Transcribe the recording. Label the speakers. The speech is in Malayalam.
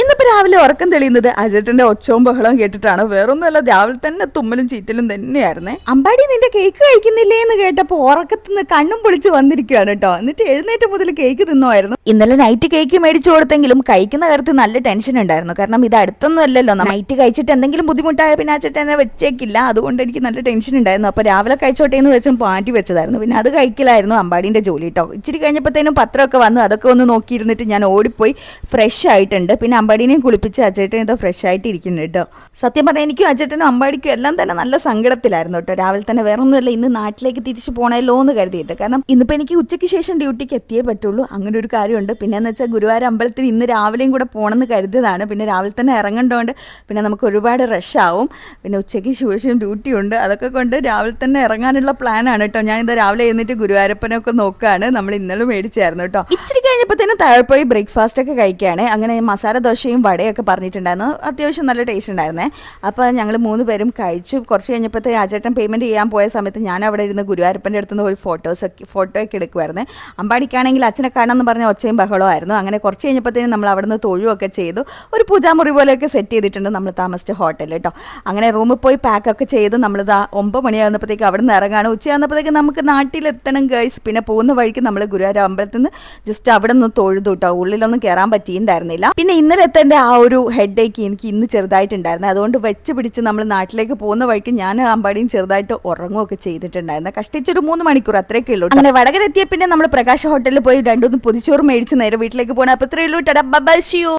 Speaker 1: ഇന്നിപ്പോ രാവിലെ ഉറക്കം തെളിയുന്നത് അജേട്ടന്റെ ഒച്ചവും ബഹളവും കേട്ടിട്ടാണ്. വേറൊന്നുമല്ല രാവിലെ തന്നെ തുമ്മലും ചീറ്റലും തന്നെയായിരുന്നേ. അമ്പാടി നിന്റെ കേക്ക് കഴിക്കുന്നില്ലേ എന്ന് കേട്ടപ്പോ ഉറക്കത്തുനിന്ന് കണ്ണും പൊളിച്ച് വന്നിരിക്കുകയാണ് കേട്ടോ. എന്നിട്ട് എഴുന്നേറ്റ് മുതൽ കേക്ക് തിന്നുമായിരുന്നു. ഇന്നലെ നൈറ്റ് കേക്ക് മേടിച്ചു കൊടുത്തെങ്കിലും കഴിക്കുന്ന കാര്യത്തിൽ നല്ല ടെൻഷൻ ഉണ്ടായിരുന്നു. കാരണം ഇത് അടുത്തൊന്നും അല്ലല്ലോ. നൈറ്റ് കഴിച്ചിട്ട് എന്തെങ്കിലും ബുദ്ധിമുട്ടായ പിന്നെ എന്നെ വെച്ചേക്കില്ല. അതുകൊണ്ട് എനിക്ക് നല്ല ടെൻഷൻ ഉണ്ടായിരുന്നു. അപ്പൊ രാവിലെ കഴിച്ചോട്ടെ എന്ന് വെച്ചും പാട്ടി വെച്ചതായിരുന്നു. പിന്നെ അത് കഴിക്കലായിരുന്നു അമ്പാടിന്റെ ജോലി കേട്ടോ. ഇച്ചിരി കഴിഞ്ഞപ്പോഴത്തേനും പത്രമൊക്കെ വന്നു. അതൊക്കെ ഒന്ന് നോക്കിയിരുന്നിട്ട് ഞാൻ ഓടിപ്പോയി. ഫ്രഷ് ആയിട്ടുണ്ട്. പിന്നെ അമ്പാടിനെയും കുളിപ്പിച്ച് അച്ചേട്ടൻ ഇത് ഫ്രഷ് ആയിട്ടിരിക്കുന്നു കേട്ടോ. സത്യം പറഞ്ഞാൽ എനിക്കും അച്ചേട്ടനും അമ്പാടിക്കും എല്ലാം തന്നെ നല്ല സങ്കടത്തിലായിരുന്നു കേട്ടോ. രാവിലെ തന്നെ വേറെ ഒന്നുമില്ല ഇന്ന് നാട്ടിലേക്ക് തിരിച്ചു പോണല്ലോ എന്ന് കരുതിയിട്ട്. കാരണം ഇന്നിപ്പോൾ എനിക്ക് ഉച്ചയ്ക്ക് ശേഷം ഡ്യൂട്ടിക്ക് എത്തിയേ പറ്റുള്ളൂ. അങ്ങനെ ഒരു കാര്യമുണ്ട്. പിന്നെ എന്ന് വെച്ചാൽ ഗുരുവായൂർ അമ്പലത്തിൽ ഇന്ന് രാവിലെയും കൂടെ പോകണമെന്ന് കരുതിയതാണ്. പിന്നെ രാവിലെ തന്നെ ഇറങ്ങേണ്ടതുകൊണ്ട് പിന്നെ നമുക്ക് ഒരുപാട് റഷ് ആവും. പിന്നെ ഉച്ചയ്ക്ക് ശേഷം ഡ്യൂട്ടി ഉണ്ട്. അതൊക്കെ കൊണ്ട് രാവിലെ തന്നെ ഇറങ്ങാനുള്ള പ്ലാനാണ് കേട്ടോ. ഞാൻ ഇത് രാവിലെ എഴുന്നേറ്റ് ഗുരുവായൂരപ്പനൊക്കെ നോക്കുകയാണ് നമ്മൾ ഇന്നലെ മേടിച്ചായിരുന്നു കേട്ടോ. ഇച്ചിരി കഴിഞ്ഞപ്പോഴത്തേനും താഴെ പോയി ബ്രേക്ക്ഫാസ്റ്റ് ഒക്കെ കഴിക്കുകയാണ് അങ്ങനെ മസാല ദോശയും വടയൊക്കെ പറഞ്ഞിട്ടുണ്ടായിരുന്നു. അത്യാവശ്യം നല്ല ടേസ്റ്റ് ഉണ്ടായിരുന്നേ. അപ്പോൾ ഞങ്ങൾ മൂന്ന് പേരും കഴിച്ചു. കുറച്ച് കഴിഞ്ഞപ്പോഴത്തെ രാജേട്ടൻ പേയ്മെന്റ് ചെയ്യാൻ പോയ സമയത്ത് ഞാൻ അവിടെ ഇരുന്ന് ഗുരുവായൂരപ്പന്റെ അടുത്ത് നിന്ന് ഒരു ഫോട്ടോസൊക്കെ ഫോട്ടോ ഒക്കെ എടുക്കുമായിരുന്നു അമ്പാടിക്കാണെങ്കിൽ അച്ഛനെ കാണാമെന്ന് പറഞ്ഞ ഒച്ചയും ബഹളമായിരുന്നു അങ്ങനെ കുറച്ച് കഴിഞ്ഞപ്പോഴത്തേനും നമ്മൾ അവിടെ നിന്ന് തൊഴുവൊക്കെ ചെയ്തു. ഒരു പൂജാമുറി പോലെയൊക്കെ സെറ്റ് ചെയ്തിട്ടുണ്ട് നമ്മൾ താമസിച്ച ഹോട്ടലിൽ കേട്ടോ അങ്ങനെ റൂമിൽ പോയി പാക്കൊക്കെ ചെയ്ത് നമ്മളിതാ ഒമ്പത് മണിയാകുന്നപ്പോഴത്തേക്ക് അവിടെ നിന്ന് ഇറങ്ങാണ്. ഉച്ചയാകുന്നപ്പോഴത്തേക്ക് നമുക്ക് നാട്ടിലെത്തണം ഗൈസ് പിന്നെ പോകുന്ന വഴിക്ക് നമ്മൾ ഗുരുവായൂർ അമ്പലത്തിൽ നിന്ന് ജസ്റ്റ് അവിടെ നിന്ന് തൊഴുതു കേട്ടോ ഉള്ളിലൊന്നും കയറാൻ പറ്റിയിട്ടുണ്ടായിരുന്നില്ല. പിന്നെ ഇന്നലെ എത്തേണ്ട ആ ഒരു ഹെഡ് ഏക്ക് എനിക്ക് ഇന്ന് ചെറുതായിട്ടുണ്ടായിരുന്നു. അതുകൊണ്ട് വെച്ച് പിടിച്ച് നമ്മൾ നാട്ടിലേക്ക് പോകുന്ന വഴിക്ക് ഞാൻ അമ്പാടിയും ചെറുതായിട്ട് ഉറങ്ങുകയൊക്കെ ചെയ്തിട്ടുണ്ടായിരുന്നു. കഷ്ടിച്ചൊരു മൂന്ന് മണിക്കൂർ അത്രയൊക്കെ ഉള്ളൂ അങ്ങനെ വടകരെത്തിയ പിന്നെ നമ്മൾ പ്രകാശ് ഹോട്ടലിൽ പോയി രണ്ടുമൂന്ന് പൊതിച്ചോറ് മേടിച്ച് നേരെ വീട്ടിലേക്ക് പോകണം അപ്പോൾ ഇത്രയുള്ളൂ ടാ ബൈ യു